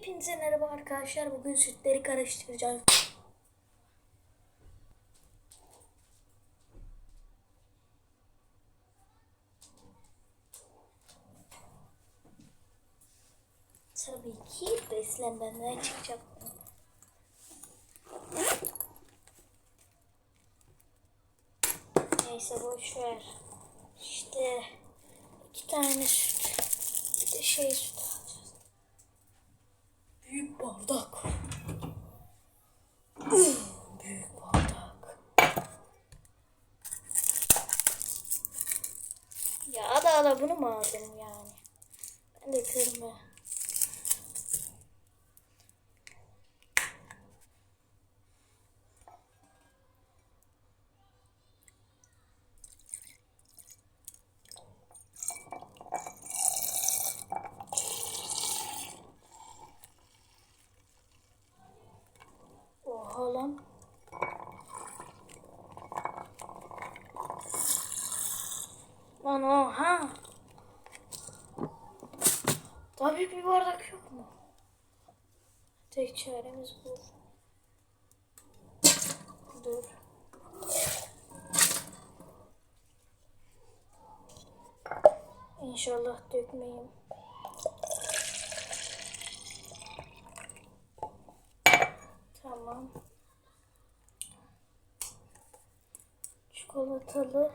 Hepinize merhaba arkadaşlar. Bugün sütleri karıştıracağız. Tabii ki beslenmeden çıkacak. Neyse boş ver. İşte iki tane süt. Bir de şey süt. Büyük bardak. Büyük bardak. Ya ada ada bunu mu aldım yani? Ben de kırma. Lan. Lan oha. Daha büyük bir bardak yok mu? Tek çaremiz bu. Dur. İnşallah dökmeyeyim. Tamam. Çikolatalı.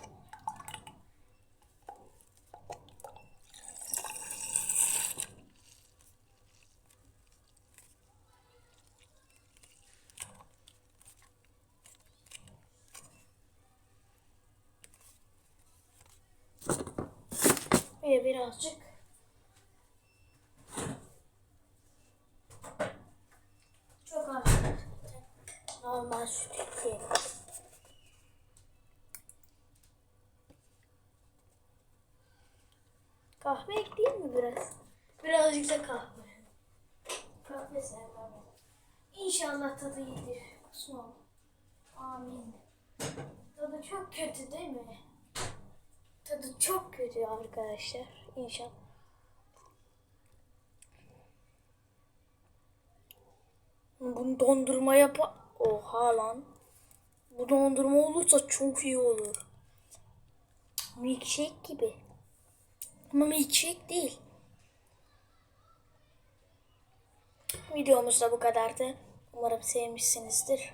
Ve birazcık çok az normal süt ekleyelim. Kahve ekleyeyim mi biraz? Birazcık da kahve. Kahve sevmem. İnşallah tadı iyidir. Kusmam. Amin. Tadı çok kötü değil mi? Tadı çok kötü arkadaşlar. İnşallah. Bunu dondurma yap. Oha lan. Bu dondurma olursa çok iyi olur. Milkshake gibi. Ama milkshake değil. Videomuz da bu kadardı. Umarım sevmişsinizdir.